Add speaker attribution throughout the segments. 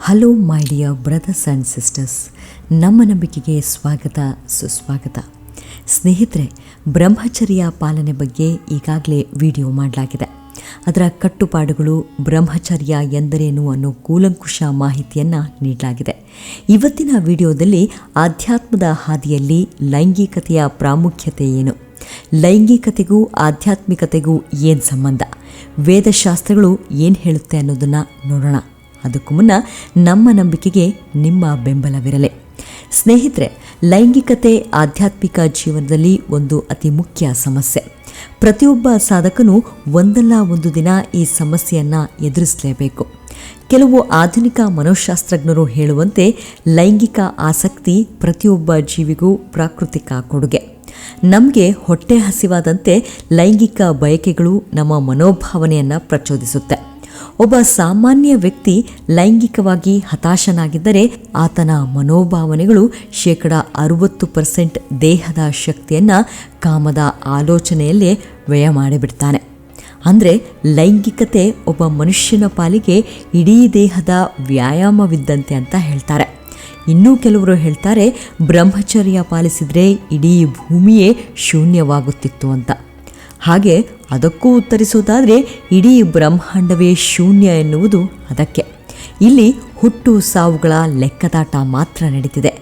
Speaker 1: Hello my dear brothers and sisters ನಮ್ಮ ನಂಬಿಕೆಗೆ ಸ್ವಾಗತ, ಸುಸ್ವಾಗತ. ಸ್ನೇಹಿತರೆ, ಬ್ರಹ್ಮಚರ್ಯ ಪಾಲನೆ ಬಗ್ಗೆ ಈಗಾಗಲೇ ವಿಡಿಯೋ ಮಾಡಲಾಗಿದೆ. ಅದರ ಕಟ್ಟುಪಾಡುಗಳು ಬ್ರಹ್ಮಚರ್ಯ ಎಂದರೇನು ಅನ್ನೋ ಕೂಲಂಕುಷ ಮಾಹಿತಿಯನ್ನು ನೀಡಲಾಗಿದೆ. ಇವತ್ತಿನ ವಿಡಿಯೋದಲ್ಲಿ ಆಧ್ಯಾತ್ಮದ ಹಾದಿಯಲ್ಲಿ ಲೈಂಗಿಕತೆಯ ಪ್ರಾಮುಖ್ಯತೆ ಏನು? ಲೈಂಗಿಕತೆಗೂ ಆಧ್ಯಾತ್ಮಿಕತೆಗೂ ಏನು ಸಂಬಂಧ? ವೇದಶಾಸ್ತ್ರಗಳು ಏನು ಹೇಳುತ್ತೆ ಅನ್ನೋದನ್ನು ನೋಡೋಣ. ಅದಕ್ಕೂ ಮುನ್ನ ನಮ್ಮ ನಂಬಿಕೆಗೆ ನಿಮ್ಮ ಬೆಂಬಲವಿರಲಿ. ಸ್ನೇಹಿತರೆ, ಲೈಂಗಿಕತೆ ಆಧ್ಯಾತ್ಮಿಕ ಜೀವನದಲ್ಲಿ ಒಂದು ಅತಿ ಮುಖ್ಯ ಸಮಸ್ಯೆ. ಪ್ರತಿಯೊಬ್ಬ ಸಾಧಕನು ಒಂದಲ್ಲ ಒಂದು ದಿನ ಈ ಸಮಸ್ಯೆಯನ್ನು ಎದುರಿಸಲೇಬೇಕು. ಕೆಲವು ಆಧುನಿಕ ಮನೋಶಾಸ್ತ್ರಜ್ಞರು ಹೇಳುವಂತೆ ಲೈಂಗಿಕ ಆಸಕ್ತಿ ಪ್ರತಿಯೊಬ್ಬ ಜೀವಿಗೂ ಪ್ರಾಕೃತಿಕ ಕೊಡುಗೆ. ನಮಗೆ ಹೊಟ್ಟೆ ಹಸಿವಾದಂತೆ ಲೈಂಗಿಕ ಬಯಕೆಗಳು ನಮ್ಮ ಮನೋಭಾವನೆಯನ್ನು ಪ್ರಚೋದಿಸುತ್ತೆ. ಒಬ್ಬ ಸಾಮಾನ್ಯ ವ್ಯಕ್ತಿ ಲೈಂಗಿಕವಾಗಿ ಹತಾಶನಾಗಿದ್ದರೆ ಆತನ ಮನೋಭಾವನೆಗಳು ಶೇಕಡ ಅರುವತ್ತು ಪರ್ಸೆಂಟ್ ದೇಹದ ಶಕ್ತಿಯನ್ನು ಕಾಮದ ಆಲೋಚನೆಯಲ್ಲೇ ವ್ಯಯ ಮಾಡಿಬಿಡ್ತಾನೆ. ಅಂದರೆ ಲೈಂಗಿಕತೆ ಒಬ್ಬ ಮನುಷ್ಯನ ಪಾಲಿಗೆ ಇಡೀ ದೇಹದ ವ್ಯಾಯಾಮವಿದ್ದಂತೆ ಅಂತ ಹೇಳ್ತಾರೆ. ಇನ್ನೂ ಕೆಲವರು ಹೇಳ್ತಾರೆ, ಬ್ರಹ್ಮಚರ್ಯ ಪಾಲಿಸಿದರೆ ಇಡೀ ಭೂಮಿಯೇ ಶೂನ್ಯವಾಗುತ್ತಿತ್ತು ಅಂತ. ಹಾಗೆ ಅದಕ್ಕೂ ಉತ್ತರಿಸುವುದಾದರೆ, ಇಡೀ ಬ್ರಹ್ಮಾಂಡವೇ ಶೂನ್ಯ ಎನ್ನುವುದು ಅದಕ್ಕೆ. ಇಲ್ಲಿ ಹುಟ್ಟು ಸಾವುಗಳ ಲೆಕ್ಕದಾಟ ಮಾತ್ರ ನಡೀತಿದೆ.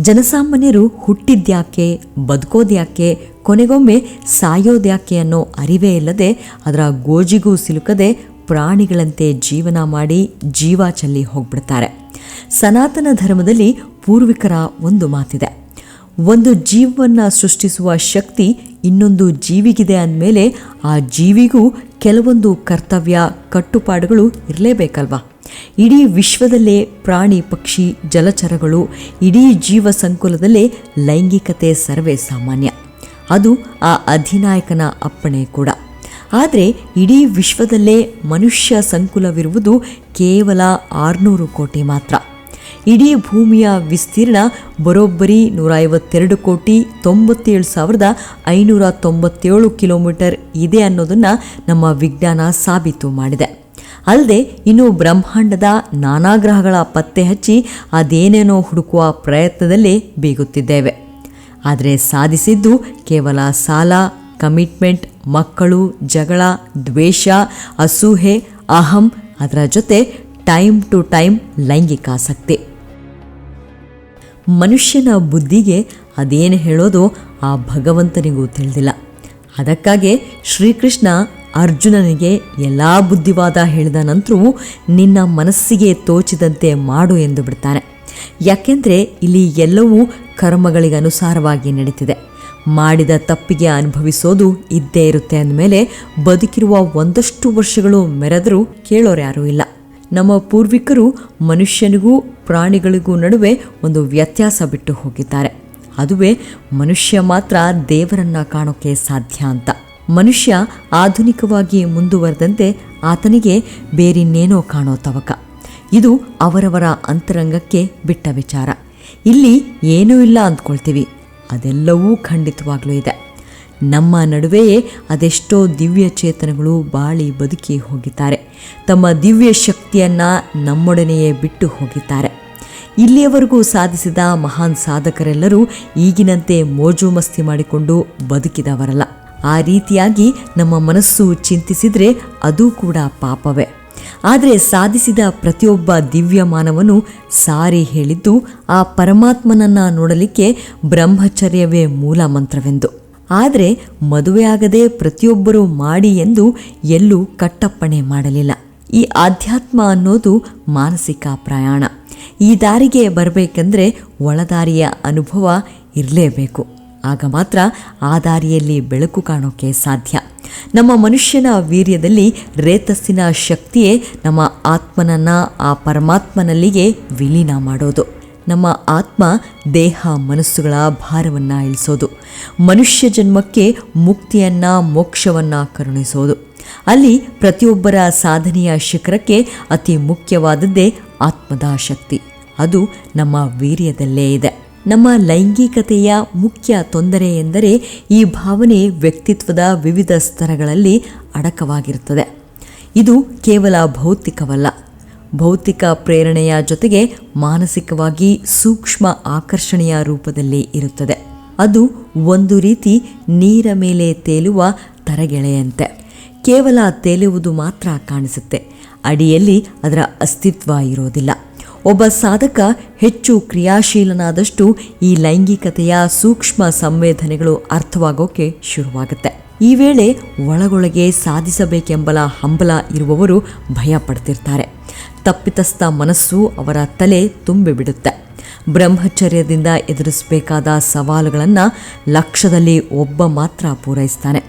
Speaker 1: ಜನಸಾಮಾನ್ಯರು ಹುಟ್ಟಿದ್ಯಾಕೆ, ಬದುಕೋದ್ಯಾಕೆ, ಕೊನೆಗೊಮ್ಮೆ ಸಾಯೋದ್ಯಾಕೆ ಅನ್ನೋ ಅರಿವೇ ಇಲ್ಲದೆ ಅದರ ಗೋಜಿಗೂ ಸಿಲುಕದೆ ಪ್ರಾಣಿಗಳಂತೆ ಜೀವನ ಮಾಡಿ ಜೀವ ಚಲ್ಲಿ ಹೋಗ್ಬಿಡ್ತಾರೆ. ಸನಾತನ ಧರ್ಮದಲ್ಲಿ ಪೂರ್ವಿಕರ ಒಂದು ಮಾತಿದೆ. ಒಂದು ಜೀವವನ್ನು ಸೃಷ್ಟಿಸುವ ಶಕ್ತಿ ಇನ್ನೊಂದು ಜೀವಿಗಿದೆ ಅಂದಮೇಲೆ ಆ ಜೀವಿಗೂ ಕೆಲವೊಂದು ಕರ್ತವ್ಯ, ಕಟ್ಟುಪಾಡುಗಳು ಇರಲೇಬೇಕಲ್ವಾ? ಇಡೀ ವಿಶ್ವದಲ್ಲೇ ಪ್ರಾಣಿ, ಪಕ್ಷಿ, ಜಲಚರಗಳು, ಇಡೀ ಜೀವ ಸಂಕುಲದಲ್ಲೇ ಲೈಂಗಿಕತೆ ಸರ್ವೇ ಸಾಮಾನ್ಯ. ಅದು ಆ ಅಧಿನಾಯಕನ ಅಪ್ಪಣೆ ಕೂಡ. ಆದರೆ ಇಡೀ ವಿಶ್ವದಲ್ಲೇ ಮನುಷ್ಯ ಸಂಕುಲವಿರುವುದು ಕೇವಲ ಆರುನೂರು ಕೋಟಿ ಮಾತ್ರ. ಇಡೀ ಭೂಮಿಯ ವಿಸ್ತೀರ್ಣ ಬರೋಬ್ಬರಿ ನೂರ ಐವತ್ತೆರಡು ಕೋಟಿ ತೊಂಬತ್ತೇಳು ಸಾವಿರದ ಐನೂರ ತೊಂಬತ್ತೇಳು ಕಿಲೋಮೀಟರ್ ಇದೆ ಅನ್ನೋದನ್ನು ನಮ್ಮ ವಿಜ್ಞಾನ ಸಾಬೀತು ಮಾಡಿದೆ. ಅಲ್ಲದೆ ಇನ್ನು ಬ್ರಹ್ಮಾಂಡದ ನಾನಾ ಗ್ರಹಗಳ ಪತ್ತೆ ಹಚ್ಚಿ ಅದೇನೇನೋ ಹುಡುಕುವ ಪ್ರಯತ್ನದಲ್ಲಿ ಬೀಗುತ್ತಿದ್ದೇವೆ. ಆದರೆ ಸಾಧಿಸಿದ್ದು ಕೇವಲ ಸಾಲ, ಕಮಿಟ್ಮೆಂಟ್, ಮಕ್ಕಳು, ಜಗಳ, ದ್ವೇಷ, ಅಸೂಹೆ, ಅಹಂ, ಅದರ ಜೊತೆ ಟೈಮ್ ಟು ಟೈಮ್ ಲೈಂಗಿಕಾಸಕ್ತಿ ಮನುಷ್ಯನ ಬುದ್ಧಿಗೆ ಅದೇನು ಹೇಳೋದು ಆ ಭಗವಂತನಿಗೂ ತಿಳಿದಿಲ್ಲ. ಅದಕ್ಕಾಗಿ ಶ್ರೀಕೃಷ್ಣ ಅರ್ಜುನನಿಗೆ ಎಲ್ಲ ಬುದ್ಧಿವಾದ ಹೇಳಿದ ನಂತರವೂ ನಿನ್ನ ಮನಸ್ಸಿಗೆ ತೋಚಿದಂತೆ ಮಾಡು ಎಂದು ಬಿಡ್ತಾನೆ. ಯಾಕೆಂದರೆ ಇಲ್ಲಿ ಎಲ್ಲವೂ ಕರ್ಮಗಳಿಗೆ ಅನುಸಾರವಾಗಿ ನಡೀತಿದೆ. ಮಾಡಿದ ತಪ್ಪಿಗೆ ಅನುಭವಿಸೋದು ಇದ್ದೇ ಇರುತ್ತೆ ಅಂದಮೇಲೆ ಬದುಕಿರುವ ಒಂದಷ್ಟು ವರ್ಷಗಳು ಮೆರೆದರೂ ಕೇಳೋರ್ಯಾರೂ ಇಲ್ಲ. ನಮ್ಮ ಪೂರ್ವಿಕರು ಮನುಷ್ಯನಿಗೂ ಪ್ರಾಣಿಗಳಿಗೂ ನಡುವೆ ಒಂದು ವ್ಯತ್ಯಾಸ ಬಿಟ್ಟು ಹೋಗಿದ್ದಾರೆ. ಅದುವೇ ಮನುಷ್ಯ ಮಾತ್ರ ದೇವರನ್ನ ಕಾಣೋಕೆ ಸಾಧ್ಯ ಅಂತ. ಮನುಷ್ಯ ಆಧುನಿಕವಾಗಿ ಮುಂದುವರೆದಂತೆ ಆತನಿಗೆ ಬೇರಿನ್ನೇನೋ ಕಾಣೋ ತವಕ. ಇದು ಅವರವರ ಅಂತರಂಗಕ್ಕೆ ಬಿಟ್ಟ ವಿಚಾರ. ಇಲ್ಲಿ ಏನೂ ಇಲ್ಲ ಅಂದ್ಕೊಳ್ತೀವಿ. ಅದೆಲ್ಲವೂ ಖಂಡಿತವಾಗ್ಲೂ ಇದೆ. ನಮ್ಮ ನಡುವೆಯೇ ಅದೆಷ್ಟೋ ದಿವ್ಯ ಚೇತನಗಳು ಬಾಳಿ ಬದುಕಿ ಹೋಗಿದ್ದಾರೆ. ತಮ್ಮ ದಿವ್ಯ ಶಕ್ತಿಯನ್ನು ನಮ್ಮೊಡನೆಯೇ ಬಿಟ್ಟು ಹೋಗಿದ್ದಾರೆ. ಇಲ್ಲಿಯವರೆಗೂ ಸಾಧಿಸಿದ ಮಹಾನ್ ಸಾಧಕರೆಲ್ಲರೂ ಈಗಿನಂತೆ ಮೋಜು ಮಸ್ತಿ ಮಾಡಿಕೊಂಡು ಬದುಕಿದವರಲ್ಲ. ಆ ರೀತಿಯಾಗಿ ನಮ್ಮ ಮನಸ್ಸು ಚಿಂತಿಸಿದರೆ ಅದು ಕೂಡ ಪಾಪವೇ. ಆದರೆ ಸಾಧಿಸಿದ ಪ್ರತಿಯೊಬ್ಬ ದಿವ್ಯ ಮಾನವನು ಸಾರಿ ಹೇಳಿದ್ದು ಆ ಪರಮಾತ್ಮನನ್ನು ನೋಡಲಿಕ್ಕೆ ಬ್ರಹ್ಮಚರ್ಯವೇ ಮೂಲ ಮಂತ್ರವೆಂದು. ಆದರೆ ಮದುವೆಯಾಗದೆ ಪ್ರತಿಯೊಬ್ಬರೂ ಮಾಡಿ ಎಂದು ಎಲ್ಲೂ ಕಟ್ಟಪ್ಪಣೆ ಮಾಡಲಿಲ್ಲ. ಈ ಆಧ್ಯಾತ್ಮ ಅನ್ನೋದು ಮಾನಸಿಕ ಪ್ರಯಾಣ. ಈ ದಾರಿಗೆ ಬರಬೇಕೆಂದರೆ ಒಳದಾರಿಯ ಅನುಭವ ಇರಲೇಬೇಕು. ಆಗ ಮಾತ್ರ ಆ ದಾರಿಯಲ್ಲಿ ಬೆಳಕು ಕಾಣೋಕೆ ಸಾಧ್ಯ. ನಮ್ಮ ಮನುಷ್ಯನ ವೀರ್ಯದಲ್ಲಿ ರೇತಸ್ಸಿನ ಶಕ್ತಿಯೇ ನಮ್ಮ ಆತ್ಮನನ್ನು ಆ ಪರಮಾತ್ಮನಲ್ಲಿಗೆ ವಿಲೀನ ಮಾಡೋದು. ನಮ್ಮ ಆತ್ಮ ದೇಹ ಮನಸ್ಸುಗಳ ಭಾರವನ್ನು ಇಳಿಸೋದು. ಮನುಷ್ಯ ಜನ್ಮಕ್ಕೆ ಮುಕ್ತಿಯನ್ನು, ಮೋಕ್ಷವನ್ನು ಕರುಣಿಸೋದು. ಅಲ್ಲಿ ಪ್ರತಿಯೊಬ್ಬರ ಸಾಧನೆಯ ಶಿಖರಕ್ಕೆ ಅತಿ ಮುಖ್ಯವಾದದ್ದೇ ಆತ್ಮದ ಶಕ್ತಿ. ಅದು ನಮ್ಮ ವೀರ್ಯದಲ್ಲೇ ಇದೆ. ನಮ್ಮ ಲೈಂಗಿಕತೆಯ ಮುಖ್ಯ ತೊಂದರೆ ಎಂದರೆ ಈ ಭಾವನೆ ವ್ಯಕ್ತಿತ್ವದ ವಿವಿಧ ಸ್ತರಗಳಲ್ಲಿ ಅಡಕವಾಗಿರುತ್ತದೆ. ಇದು ಕೇವಲ ಭೌತಿಕವಲ್ಲ. ಭೌತಿಕ ಪ್ರೇರಣೆಯ ಜೊತೆಗೆ ಮಾನಸಿಕವಾಗಿ ಸೂಕ್ಷ್ಮ ಆಕರ್ಷಣೆಯ ರೂಪದಲ್ಲಿ ಇರುತ್ತದೆ. ಅದು ಒಂದು ರೀತಿ ನೀರ ಮೇಲೆ ತೇಲುವ ತರಗೆಳೆಯಂತೆ. ಕೇವಲ ತೇಲುವುದು ಮಾತ್ರ ಕಾಣಿಸುತ್ತೆ. ಅಡಿಯಲ್ಲಿ ಅದರ ಅಸ್ತಿತ್ವ ಇರೋದಿಲ್ಲ. ಒಬ್ಬ ಸಾಧಕ ಹೆಚ್ಚು ಕ್ರಿಯಾಶೀಲನಾದಷ್ಟು ಈ ಲೈಂಗಿಕತೆಯ ಸೂಕ್ಷ್ಮ ಸಂವೇದನೆಗಳು ಅರ್ಥವಾಗೋಕೆ ಶುರುವಾಗುತ್ತೆ. ಈ ವೇಳೆ ಒಳಗೊಳಗೆ ಸಾಧಿಸಬೇಕೆಂಬಲ ಹಂಬಲ ಇರುವವರು ಭಯ ಪಡ್ತಿರ್ತಾರೆ ತಪ್ಪಿತಸ್ಥ ಮನಸ್ಸು ಅವರ ತಲೆ ತುಂಬಿಬಿಡುತ್ತೆ. ಬ್ರಹ್ಮಚರ್ಯದಿಂದ ಎದುರಿಸಬೇಕಾದ ಸವಾಲುಗಳನ್ನು ಲಕ್ಷದಲ್ಲಿ ಒಬ್ಬ ಮಾತ್ರ ಪೂರೈಸ್ತಾನೆ.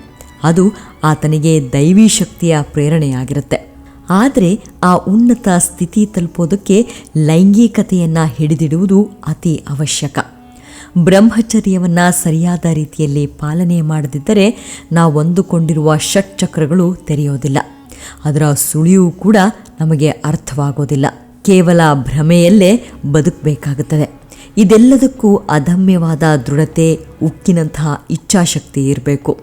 Speaker 1: ಅದು ಆತನಿಗೆ ದೈವಿ ಶಕ್ತಿಯ ಪ್ರೇರಣೆಯಾಗಿರುತ್ತೆ. ಆದರೆ ಆ ಉನ್ನತ ಸ್ಥಿತಿ ತಲುಪೋದಕ್ಕೆ ಲೈಂಗಿಕತೆಯನ್ನು ಹಿಡಿದಿಡುವುದು ಅತಿ ಅವಶ್ಯಕ. ಬ್ರಹ್ಮಚರ್ಯವನ್ನು ಸರಿಯಾದ ರೀತಿಯಲ್ಲಿ ಪಾಲನೆ ಮಾಡದಿದ್ದರೆ ನಾವೊಂದುಕೊಂಡಿರುವ ಷಟ್ಚಕ್ರಗಳು ತೆರೆಯೋದಿಲ್ಲ. ಅದರ ಸುಳಿವು ಕೂಡ ನಮಗೆ ಅರ್ಥವಾಗೋದಿಲ್ಲ. ಕೇವಲ ಭ್ರಮೆಯಲ್ಲೇ ಬದುಕಬೇಕಾಗುತ್ತದೆ. ಇದೆಲ್ಲದಕ್ಕೂ ಅದಮ್ಯವಾದ ದೃಢತೆ, ಉಕ್ಕಿನಂತಹ ಇಚ್ಛಾಶಕ್ತಿ ಇರಬೇಕು.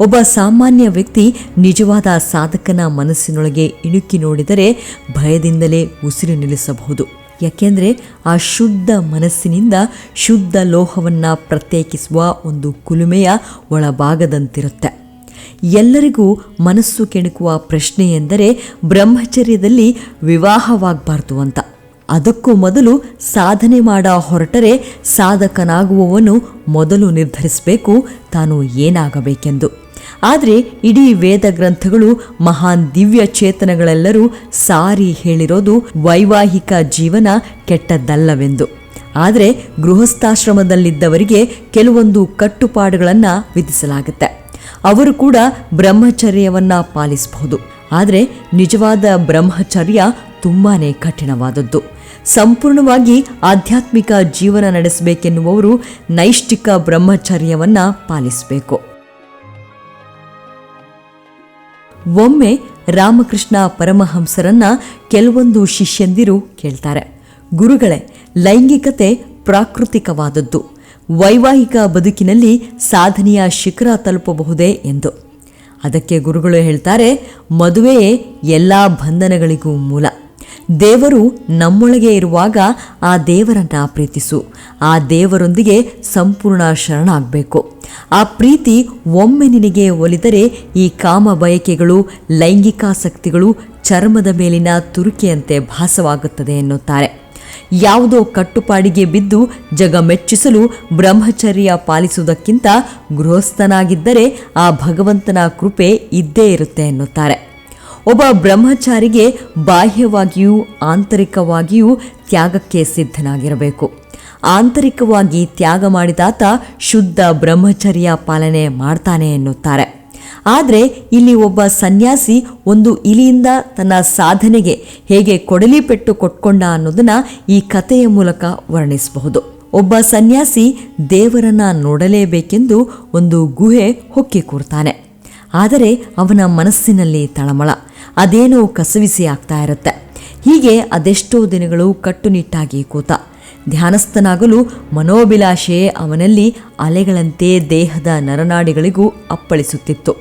Speaker 1: ಒಬ್ಬ ಸಾಮಾನ್ಯ ವ್ಯಕ್ತಿ ನಿಜವಾದ ಸಾಧಕನ ಮನಸ್ಸಿನೊಳಗೆ ಇಣುಕಿ ನೋಡಿದರೆ ಭಯದಿಂದಲೇ ಉಸಿರು ನಿಲ್ಲಿಸಬಹುದು. ಯಾಕೆಂದರೆ ಆ ಶುದ್ಧ ಮನಸ್ಸಿನಿಂದ ಶುದ್ಧ ಲೋಹವನ್ನು ಪ್ರತ್ಯೇಕಿಸುವ ಒಂದು ಕುಲುಮೆಯ ಒಳಭಾಗದಂತಿರುತ್ತೆ. ಎಲ್ಲರಿಗೂ ಮನಸ್ಸು ಕೆಣಕುವ ಪ್ರಶ್ನೆ ಎಂದರೆ ಬ್ರಹ್ಮಚರ್ಯದಲ್ಲಿ ವಿವಾಹವಾಗಬಾರ್ದು ಅಂತ. ಅದಕ್ಕೂ ಮೊದಲು ಸಾಧನೆ ಮಾಡ ಹೊರಟರೆ ಸಾಧಕನಾಗುವವನು ಮೊದಲು ನಿರ್ಧರಿಸಬೇಕು, ತಾನು ಏನಾಗಬೇಕೆಂದು. ಆದರೆ ಇಡೀ ವೇದ ಗ್ರಂಥಗಳು ಮಹಾನ್ ದಿವ್ಯ ಚೇತನಗಳೆಲ್ಲರೂ ಸಾರಿ ಹೇಳಿರೋದು ವೈವಾಹಿಕ ಜೀವನ ಕೆಟ್ಟದ್ದಲ್ಲವೆಂದು. ಆದರೆ ಗೃಹಸ್ಥಾಶ್ರಮದಲ್ಲಿದ್ದವರಿಗೆ ಕೆಲವೊಂದು ಕಟ್ಟುಪಾಡುಗಳನ್ನು ವಿಧಿಸಲಾಗುತ್ತೆ. ಅವರು ಕೂಡ ಬ್ರಹ್ಮಚರ್ಯವನ್ನು ಪಾಲಿಸಬಹುದು. ಆದರೆ ನಿಜವಾದ ಬ್ರಹ್ಮಚರ್ಯ ತುಂಬಾ ಕಠಿಣವಾದದ್ದು. ಸಂಪೂರ್ಣವಾಗಿ ಆಧ್ಯಾತ್ಮಿಕ ಜೀವನ ನಡೆಸಬೇಕೆನ್ನುವವರು ನೈಷ್ಠಿಕ ಬ್ರಹ್ಮಚರ್ಯವನ್ನು ಪಾಲಿಸಬೇಕು. ಒಮ್ಮೆ ರಾಮಕೃಷ್ಣ ಪರಮಹಂಸರನ್ನ ಕೆಲವೊಂದು ಶಿಷ್ಯಂದಿರು ಕೇಳ್ತಾರೆ. ಗುರುಗಳೇ, ಲೈಂಗಿಕತೆ ಪ್ರಾಕೃತಿಕವಾದದ್ದು. ವೈವಾಹಿಕ ಬದುಕಿನಲ್ಲಿ ಸಾಧನೆಯ ಶಿಖರ ತಲುಪಬಹುದೇ ಎಂದು. ಅದಕ್ಕೆ ಗುರುಗಳು ಹೇಳ್ತಾರೆ ಮದುವೆಯೇ ಎಲ್ಲ ಬಂಧನಗಳಿಗೂ ಮೂಲ. ದೇವರು ನಮ್ಮೊಳಗೆ ಇರುವಾಗ ಆ ದೇವರನ್ನ ಪ್ರೀತಿಸು. ಆ ದೇವರೊಂದಿಗೆ ಸಂಪೂರ್ಣ ಶರಣಾಗಬೇಕು. ಆ ಪ್ರೀತಿ ಒಮ್ಮೆ ನಿನಗೆ ಒಲಿದರೆ ಈ ಕಾಮ ಬಯಕೆಗಳು ಲೈಂಗಿಕಾಸಕ್ತಿಗಳು ಚರ್ಮದ ಮೇಲಿನ ತುರುಕಿಯಂತೆ ಭಾಸವಾಗುತ್ತದೆ ಎನ್ನುತ್ತಾರೆ. ಯಾವುದೋ ಕಟ್ಟುಪಾಡಿಗೆ ಬಿದ್ದು ಜಗ ಮೆಚ್ಚಿಸಲು ಬ್ರಹ್ಮಚರ್ಯ ಪಾಲಿಸುವುದಕ್ಕಿಂತ ಗೃಹಸ್ಥನಾಗಿದ್ದರೆ ಆ ಭಗವಂತನ ಕೃಪೆ ಇದ್ದೇ ಇರುತ್ತೆ ಎನ್ನುತ್ತಾರೆ. ಒಬ್ಬ ಬ್ರಹ್ಮಚಾರಿಗೆ ಬಾಹ್ಯವಾಗಿಯೂ ಆಂತರಿಕವಾಗಿಯೂ ತ್ಯಾಗಕ್ಕೆ ಸಿದ್ಧನಾಗಿರಬೇಕು. ಆಂತರಿಕವಾಗಿ ತ್ಯಾಗ ಮಾಡಿದಾತ ಶುದ್ಧ ಬ್ರಹ್ಮಚರ್ಯ ಪಾಲನೆ ಮಾಡ್ತಾನೆ ಎನ್ನುತ್ತಾರೆ. ಆದರೆ ಇಲ್ಲಿ ಒಬ್ಬ ಸನ್ಯಾಸಿ ಒಂದು ಇಲಿಯಿಂದ ತನ್ನ ಸಾಧನೆಗೆ ಹೇಗೆ ಕೊಡಲಿ ಪೆಟ್ಟು ಕೊಟ್ಕೊಂಡ ಅನ್ನೋದನ್ನು ಈ ಕಥೆಯ ಮೂಲಕ ವರ್ಣಿಸಬಹುದು. ಒಬ್ಬ ಸನ್ಯಾಸಿ ದೇವರನ್ನ ನೋಡಲೇಬೇಕೆಂದು ಒಂದು ಗುಹೆ ಹೊಕ್ಕಿ ಕೂರ್ತಾನೆ. ಆದರೆ ಅವನ ಮನಸ್ಸಿನಲ್ಲಿ ತಳಮಳ. ಅದೇನೋ ಕಸವಿಸಿ ಆಗ್ತಾ ಇರುತ್ತೆ. ಹೀಗೆ ಅದೆಷ್ಟೋ ದಿನಗಳು ಕಟ್ಟುನಿಟ್ಟಾಗಿ ಕೂತ. ಧ್ಯಾನಸ್ಥನಾಗಲು ಮನೋಭಿಲಾಷೆ ಅವನಲ್ಲಿ ಅಲೆಗಳಂತೆ ದೇಹದ ನರನಾಡಿಗಳಿಗೂ ಅಪ್ಪಳಿಸುತ್ತಿತ್ತು.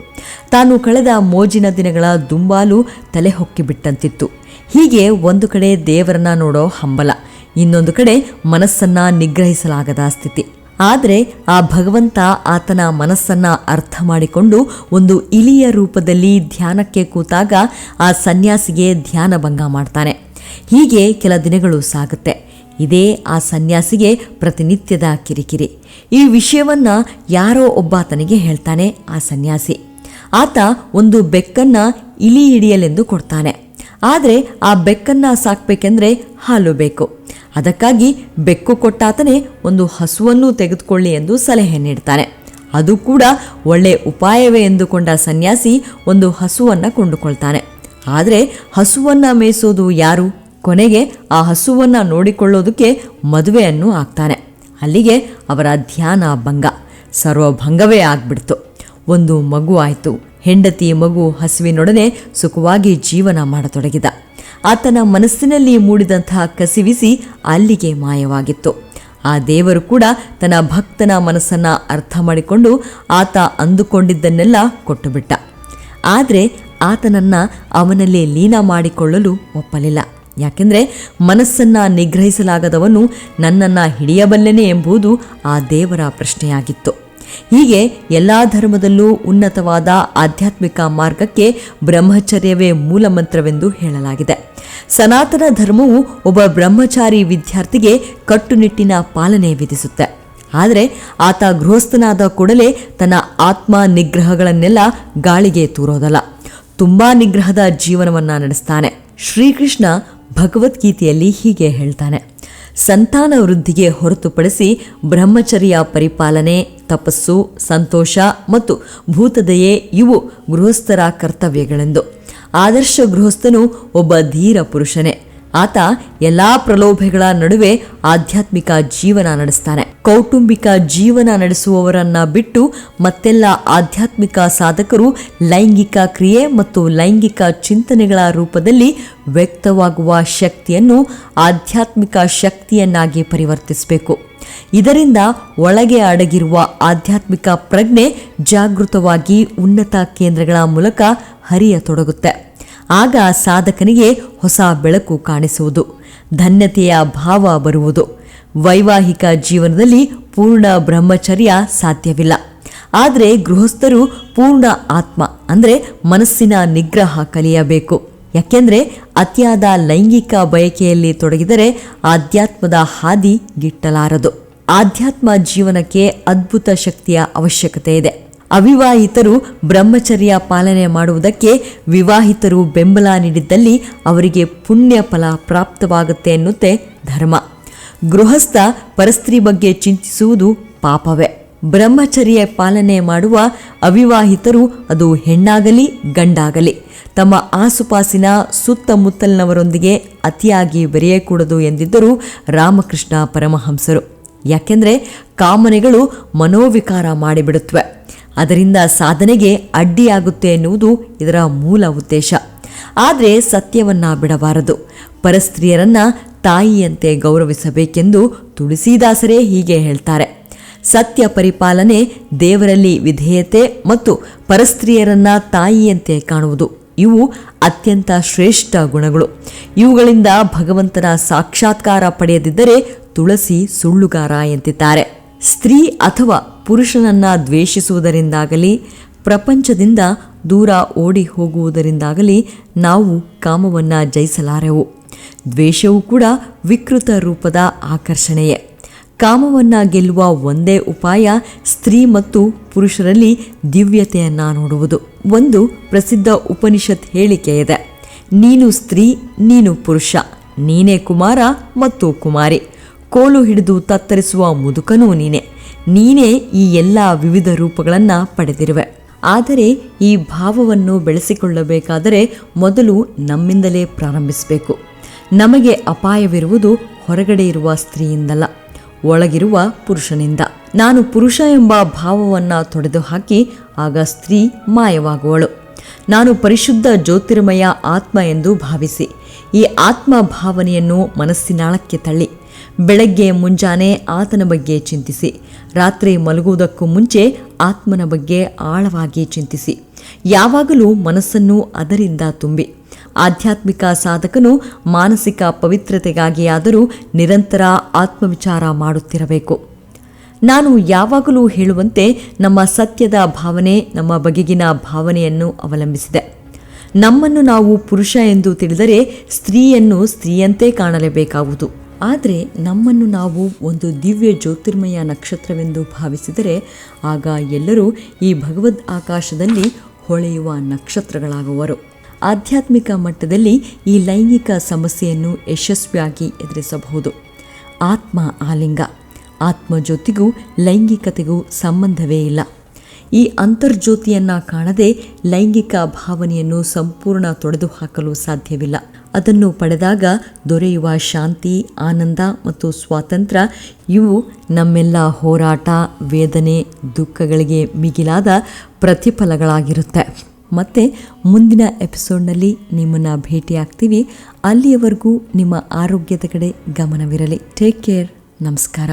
Speaker 1: ತಾನು ಕಳೆದ ಮೋಜಿನ ದಿನಗಳ ದುಂಬಾಲು ತಲೆ ಹೊಕ್ಕಿಬಿಟ್ಟಂತಿತ್ತು ಹೀಗೆ ಒಂದು ಕಡೆ ದೇವರನ್ನ ನೋಡೋ ಹಂಬಲ, ಇನ್ನೊಂದು ಕಡೆ ಮನಸ್ಸನ್ನ ನಿಗ್ರಹಿಸಲಾಗದ ಸ್ಥಿತಿ. ಆದರೆ ಆ ಭಗವಂತ ಆತನ ಮನಸ್ಸನ್ನ ಅರ್ಥ ಮಾಡಿಕೊಂಡು ಒಂದು ಇಲಿಯ ರೂಪದಲ್ಲಿ ಧ್ಯಾನಕ್ಕೆ ಕೂತಾಗ ಆ ಸನ್ಯಾಸಿಗೆ ಧ್ಯಾನ ಭಂಗ ಮಾಡ್ತಾನೆ. ಹೀಗೆ ಕೆಲ ದಿನಗಳು ಸಾಗುತ್ತೆ. ಇದೇ ಆ ಸನ್ಯಾಸಿಗೆ ಪ್ರತಿನಿತ್ಯದ ಕಿರಿಕಿರಿ. ಈ ವಿಷಯವನ್ನ ಯಾರೋ ಒಬ್ಬಾತನಿಗೆ ಹೇಳ್ತಾನೆ ಆ ಸನ್ಯಾಸಿ. ಆತ ಒಂದು ಬೆಕ್ಕನ್ನ ಇಲಿ ಹಿಡಿಯಲೆಂದು ಕೊಡ್ತಾನೆ. ಆದರೆ ಆ ಬೆಕ್ಕನ್ನ ಸಾಕ್ಬೇಕೆಂದ್ರೆ ಹಾಲು ಬೇಕು. ಅದಕ್ಕಾಗಿ ಬೆಕ್ಕು ಕೊಟ್ಟಾತನೇ ಒಂದು ಹಸುವನ್ನು ತೆಗೆದುಕೊಳ್ಳಿ ಎಂದು ಸಲಹೆ ನೀಡ್ತಾನೆ. ಅದು ಕೂಡ ಒಳ್ಳೆ ಉಪಾಯವೇ ಎಂದುಕೊಂಡ ಸನ್ಯಾಸಿ ಒಂದು ಹಸುವನ್ನು ಕೊಂಡುಕೊಳ್ತಾನೆ. ಆದರೆ ಹಸುವನ್ನು ಮೇಯಿಸೋದು ಯಾರು? ಕೊನೆಗೆ ಆ ಹಸುವನ್ನು ನೋಡಿಕೊಳ್ಳೋದಕ್ಕೆ ಮದುವೆಯನ್ನು ಆಗ್ತಾನೆ. ಅಲ್ಲಿಗೆ ಅವರ ಧ್ಯಾನ ಭಂಗ. ಸರ್ವಭಂಗವೇ ಆಗ್ಬಿಡ್ತು. ಒಂದು ಮಗು ಆಯಿತು. ಹೆಂಡತಿ ಮಗು ಹಸುವಿನೊಡನೆ ಸುಖವಾಗಿ ಜೀವನ ಮಾಡತೊಡಗಿದ. ಆತನ ಮನಸ್ಸಿನಲ್ಲಿ ಮೂಡಿದಂತಹ ಕಸಿವಿಸಿ ಅಲ್ಲಿಗೆ ಮಾಯವಾಗಿತ್ತು. ಆ ದೇವರು ಕೂಡ ತನ್ನ ಭಕ್ತನ ಮನಸ್ಸನ್ನು ಅರ್ಥ ಮಾಡಿಕೊಂಡು ಆತ ಅಂದುಕೊಂಡಿದ್ದನ್ನೆಲ್ಲ ಕೊಟ್ಟುಬಿಟ್ಟ. ಆದರೆ ಆತನನ್ನ ಅವನಲ್ಲಿ ಲೀನ ಮಾಡಿಕೊಳ್ಳಲು ಒಪ್ಪಲಿಲ್ಲ. ಯಾಕೆಂದರೆ ಮನಸ್ಸನ್ನ ನಿಗ್ರಹಿಸಲಾಗದವನು ನನ್ನನ್ನು ಹಿಡಿಯಬಲ್ಲೆನೆ ಎಂಬುದು ಆ ದೇವರ ಪ್ರಶ್ನೆಯಾಗಿತ್ತು. ಹೀಗೆ ಎಲ್ಲ ಧರ್ಮದಲ್ಲೂ ಉನ್ನತವಾದ ಆಧ್ಯಾತ್ಮಿಕ ಮಾರ್ಗಕ್ಕೆ ಬ್ರಹ್ಮಚರ್ಯವೇ ಮೂಲಮಂತ್ರವೆಂದು ಹೇಳಲಾಗಿದೆ. ಸನಾತನ ಧರ್ಮವು ಒಬ್ಬ ಬ್ರಹ್ಮಚಾರಿ ವಿದ್ಯಾರ್ಥಿಗೆ ಕಟ್ಟುನಿಟ್ಟಿನ ಪಾಲನೆ ವಿಧಿಸುತ್ತೆ. ಆದರೆ ಆತ ಗೃಹಸ್ಥನಾದ ಕೂಡಲೇ ತನ್ನ ಆತ್ಮ ನಿಗ್ರಹಗಳನ್ನೆಲ್ಲ ಗಾಳಿಗೆ ತೂರೋದಲ್ಲ. ತುಂಬಾ ನಿಗ್ರಹದ ಜೀವನವನ್ನ ನಡೆಸ್ತಾನೆ. ಶ್ರೀಕೃಷ್ಣ ಭಗವದ್ಗೀತೆಯಲ್ಲಿ ಹೀಗೆ ಹೇಳ್ತಾನೆ. ಸಂತಾನ ವೃದ್ಧಿಗೆ ಹೊರತುಪಡಿಸಿ ಬ್ರಹ್ಮಚರ್ಯ ಪರಿಪಾಲನೆ, ತಪಸ್ಸು, ಸಂತೋಷ ಮತ್ತು ಭೂತದಯೆ ಇವು ಗೃಹಸ್ಥರ ಕರ್ತವ್ಯಗಳೆಂದು. ಆದರ್ಶ ಗೃಹಸ್ಥನು ಒಬ್ಬ ಧೀರ ಪುರುಷನೇ. ಆತ ಎಲ್ಲಾ ಪ್ರಲೋಭೆಗಳ ನಡುವೆ ಆಧ್ಯಾತ್ಮಿಕ ಜೀವನ ನಡೆಸ್ತಾನೆ. ಕೌಟುಂಬಿಕ ಜೀವನ ನಡೆಸುವವರನ್ನ ಬಿಟ್ಟು ಮತ್ತೆಲ್ಲ ಆಧ್ಯಾತ್ಮಿಕ ಸಾಧಕರು ಲೈಂಗಿಕ ಕ್ರಿಯೆ ಮತ್ತು ಲೈಂಗಿಕ ಚಿಂತನೆಗಳ ರೂಪದಲ್ಲಿ ವ್ಯಕ್ತವಾಗುವ ಶಕ್ತಿಯನ್ನು ಆಧ್ಯಾತ್ಮಿಕ ಶಕ್ತಿಯನ್ನಾಗಿ ಪರಿವರ್ತಿಸಬೇಕು. ಇದರಿಂದ ಒಳಗೆ ಅಡಗಿರುವ ಆಧ್ಯಾತ್ಮಿಕ ಪ್ರಜ್ಞೆ ಜಾಗೃತವಾಗಿ ಉನ್ನತ ಕೇಂದ್ರಗಳ ಮೂಲಕ ಹರಿಯತೊಡಗುತ್ತೆ. ಆಗ ಸಾಧಕನಿಗೆ ಹೊಸ ಬೆಳಕು ಕಾಣಿಸುವುದು, ಧನ್ಯತೆಯ ಭಾವ ಬರುವುದು. ವೈವಾಹಿಕ ಜೀವನದಲ್ಲಿ ಪೂರ್ಣ ಬ್ರಹ್ಮಚರ್ಯ ಸಾಧ್ಯವಿಲ್ಲ. ಆದರೆ ಗೃಹಸ್ಥರು ಪೂರ್ಣ ಆತ್ಮ, ಅಂದರೆ ಮನಸ್ಸಿನ ನಿಗ್ರಹ ಕಲಿಯಬೇಕು. ಯಾಕೆಂದರೆ ಅತಿಯಾದ ಲೈಂಗಿಕ ಬಯಕೆಯಲ್ಲಿ ತೊಡಗಿದರೆ ಆಧ್ಯಾತ್ಮದ ಹಾದಿ ಗಿಟ್ಟಲಾರದು. ಆಧ್ಯಾತ್ಮ ಜೀವನಕ್ಕೆ ಅದ್ಭುತ ಶಕ್ತಿಯ ಅವಶ್ಯಕತೆ ಇದೆ. ಅವಿವಾಹಿತರು ಬ್ರಹ್ಮಚರ್ಯ ಪಾಲನೆ ಮಾಡುವುದಕ್ಕೆ ವಿವಾಹಿತರು ಬೆಂಬಲ ನೀಡಿದ್ದಲ್ಲಿ ಅವರಿಗೆ ಪುಣ್ಯ ಫಲ ಪ್ರಾಪ್ತವಾಗುತ್ತೆ ಎನ್ನುತ್ತೆ ಧರ್ಮ. ಗೃಹಸ್ಥ ಪರಸ್ತ್ರೀ ಬಗ್ಗೆ ಚಿಂತಿಸುವುದು ಪಾಪವೇ. ಬ್ರಹ್ಮಚರ್ಯ ಪಾಲನೆ ಮಾಡುವ ಅವಿವಾಹಿತರು ಅದು ಹೆಣ್ಣಾಗಲಿ, ಗಂಡಾಗಲಿ, ತಮ್ಮ ಆಸುಪಾಸಿನ ಸುತ್ತಮುತ್ತಲಿನವರೊಂದಿಗೆ ಅತಿಯಾಗಿ ಬೆರೆಯಕೂಡದು ಎಂದಿದ್ದರು ರಾಮಕೃಷ್ಣ ಪರಮಹಂಸರು. ಯಾಕೆಂದರೆ ಕಾಮನೆಗಳು ಮನೋವಿಕಾರ ಮಾಡಿಬಿಡುತ್ತವೆ. ಅದರಿಂದ ಸಾಧನೆಗೆ ಅಡ್ಡಿಯಾಗುತ್ತೆ ಎನ್ನುವುದು ಇದರ ಮೂಲ ಉದ್ದೇಶ. ಆದರೆ ಸತ್ಯವನ್ನ ಬಿಡಬಾರದು. ಪರಸ್ತ್ರೀಯರನ್ನ ತಾಯಿಯಂತೆ ಗೌರವಿಸಬೇಕೆಂದು ತುಳಸಿದಾಸರೇ ಹೀಗೆ ಹೇಳ್ತಾರೆ. ಸತ್ಯ ಪರಿಪಾಲನೆ ದೇವರಲ್ಲಿ ವಿಧೇಯತೆ ಮತ್ತು ಪರಸ್ತ್ರೀಯರನ್ನ ತಾಯಿಯಂತೆ ಕಾಣುವುದು. ಇವು ಅತ್ಯಂತ ಶ್ರೇಷ್ಠ ಗುಣಗಳು. ಇವುಗಳಿಂದ ಭಗವಂತನ ಸಾಕ್ಷಾತ್ಕಾರ ಪಡೆಯದಿದ್ದರೆ ತುಳಸಿ ಸುಳ್ಳುಗಾರ ಎಂತಿದ್ದಾರೆ. ಸ್ತ್ರೀ ಅಥವಾ ಪುರುಷನನ್ನ ದ್ವೇಷಿಸುವುದರಿಂದಾಗಲಿ, ಪ್ರಪಂಚದಿಂದ ದೂರ ಓಡಿ ಹೋಗುವುದರಿಂದಾಗಲಿ ನಾವು ಕಾಮವನ್ನು ಜಯಿಸಲಾರೆವು. ದ್ವೇಷವು ಕೂಡ ವಿಕೃತ ರೂಪದ ಆಕರ್ಷಣೆಯೇ. ಕಾಮವನ್ನು ಗೆಲ್ಲುವ ಒಂದೇ ಉಪಾಯ ಸ್ತ್ರೀ ಮತ್ತು ಪುರುಷರಲ್ಲಿ ದಿವ್ಯತೆಯನ್ನು ನೋಡುವುದು. ಒಂದು ಪ್ರಸಿದ್ಧ ಉಪನಿಷತ್ ಹೇಳಿಕೆ ಇದೆ. ನೀನು ಸ್ತ್ರೀ, ನೀನು ಪುರುಷ. ನೀನೇ ಕುಮಾರ ಮತ್ತು ಕುಮಾರಿ. ಕೋಲು ಹಿಡಿದು ತತ್ತರಿಸುವ ಮುದುಕನೂ ನೀನೆ. ನೀನೇ ಈ ಎಲ್ಲ ವಿವಿಧ ರೂಪಗಳನ್ನು ಪಡೆದಿರುವೆ. ಆದರೆ ಈ ಭಾವವನ್ನು ಬೆಳೆಸಿಕೊಳ್ಳಬೇಕಾದರೆ ಮೊದಲು ನಮ್ಮಿಂದಲೇ ಪ್ರಾರಂಭಿಸಬೇಕು. ನಮಗೆ ಅಪಾಯವಿರುವುದು ಹೊರಗಡೆ ಇರುವ ಸ್ತ್ರೀಯಿಂದಲ್ಲ, ಒಳಗಿರುವ ಪುರುಷನಿಂದ. ನಾನು ಪುರುಷ ಎಂಬ ಭಾವವನ್ನು ತೊಡೆದು ಹಾಕಿ ಆಗ ಸ್ತ್ರೀ ಮಾಯವಾಗುವಳು. ನಾನು ಪರಿಶುದ್ಧ ಜ್ಯೋತಿರ್ಮಯ ಆತ್ಮ ಎಂದು ಭಾವಿಸಿ, ಈ ಆತ್ಮ ಭಾವನೆಯನ್ನು ಮನಸ್ಸಿನಾಳಕ್ಕೆ ತಳ್ಳಿ ಬೆಳಗ್ಗೆ ಮುಂಜಾನೆ ಆತನ ಬಗ್ಗೆ ಚಿಂತಿಸಿ, ರಾತ್ರಿ ಮಲಗುವುದಕ್ಕೂ ಮುಂಚೆ ಆತ್ಮನ ಬಗ್ಗೆ ಆಳವಾಗಿ ಚಿಂತಿಸಿ. ಯಾವಾಗಲೂ ಮನಸ್ಸನ್ನು ಅದರಿಂದ ತುಂಬಿ. ಆಧ್ಯಾತ್ಮಿಕ ಸಾಧಕನು ಮಾನಸಿಕ ಪವಿತ್ರತೆಗಾಗಿಯಾದರೂ ನಿರಂತರ ಆತ್ಮವಿಚಾರ ಮಾಡುತ್ತಿರಬೇಕು. ನಾನು ಯಾವಾಗಲೂ ಹೇಳುವಂತೆ ನಮ್ಮ ಸತ್ಯದ ಭಾವನೆ ನಮ್ಮ ಬಗೆಗಿನ ಭಾವನೆಯನ್ನು ಅವಲಂಬಿಸಿದೆ. ನಮ್ಮನ್ನು ನಾವು ಪುರುಷ ಎಂದು ತಿಳಿದರೆ ಸ್ತ್ರೀಯನ್ನು ಸ್ತ್ರೀಯಂತೆ ಕಾಣಲೇಬೇಕಾಗುವುದು ಆದರೆ ನಮ್ಮನ್ನು ನಾವು ಒಂದು ದಿವ್ಯ ಜ್ಯೋತಿರ್ಮಯ ನಕ್ಷತ್ರವೆಂದು ಭಾವಿಸಿದರೆ ಆಗ ಎಲ್ಲರೂ ಈ ಭಗವದ್ ಆಕಾಶದಲ್ಲಿ ಹೊಳೆಯುವ ನಕ್ಷತ್ರಗಳಾಗುವರು. ಆಧ್ಯಾತ್ಮಿಕ ಮಟ್ಟದಲ್ಲಿ ಈ ಲೈಂಗಿಕ ಸಮಸ್ಯೆಯನ್ನು ಯಶಸ್ವಿಯಾಗಿ ಎದುರಿಸಬಹುದು. ಆತ್ಮ ಆಲಿಂಗ. ಆತ್ಮ ಜ್ಯೋತಿಗೂ ಲೈಂಗಿಕತೆಗೂ ಸಂಬಂಧವೇ ಇಲ್ಲ. ಈ ಅಂತರ್ಜ್ಯೋತಿಯನ್ನು ಕಾಣದೆ ಲೈಂಗಿಕ ಭಾವನೆಯನ್ನು ಸಂಪೂರ್ಣ ತೊಡೆದುಹಾಕಲು ಸಾಧ್ಯವಿಲ್ಲ. ಅದನ್ನು ಪಡೆದಾಗ ದೊರೆಯುವ ಶಾಂತಿ, ಆನಂದ ಮತ್ತು ಸ್ವಾತಂತ್ರ್ಯ, ಇವು ನಮ್ಮೆಲ್ಲ ಹೋರಾಟ, ವೇದನೆ, ದುಃಖಗಳಿಗೆ ಮಿಗಿಲಾದ ಪ್ರತಿಫಲಗಳಾಗಿರುತ್ತೆ. ಮತ್ತು ಮುಂದಿನ ಎಪಿಸೋಡ್ನಲ್ಲಿ ನಿಮ್ಮನ್ನು ಭೇಟಿಯಾಗ್ತೀವಿ. ಅಲ್ಲಿಯವರೆಗೂ ನಿಮ್ಮ ಆರೋಗ್ಯದ ಕಡೆ ಗಮನವಿರಲಿ. ಟೇಕ್ ಕೇರ್ ನಮಸ್ಕಾರ.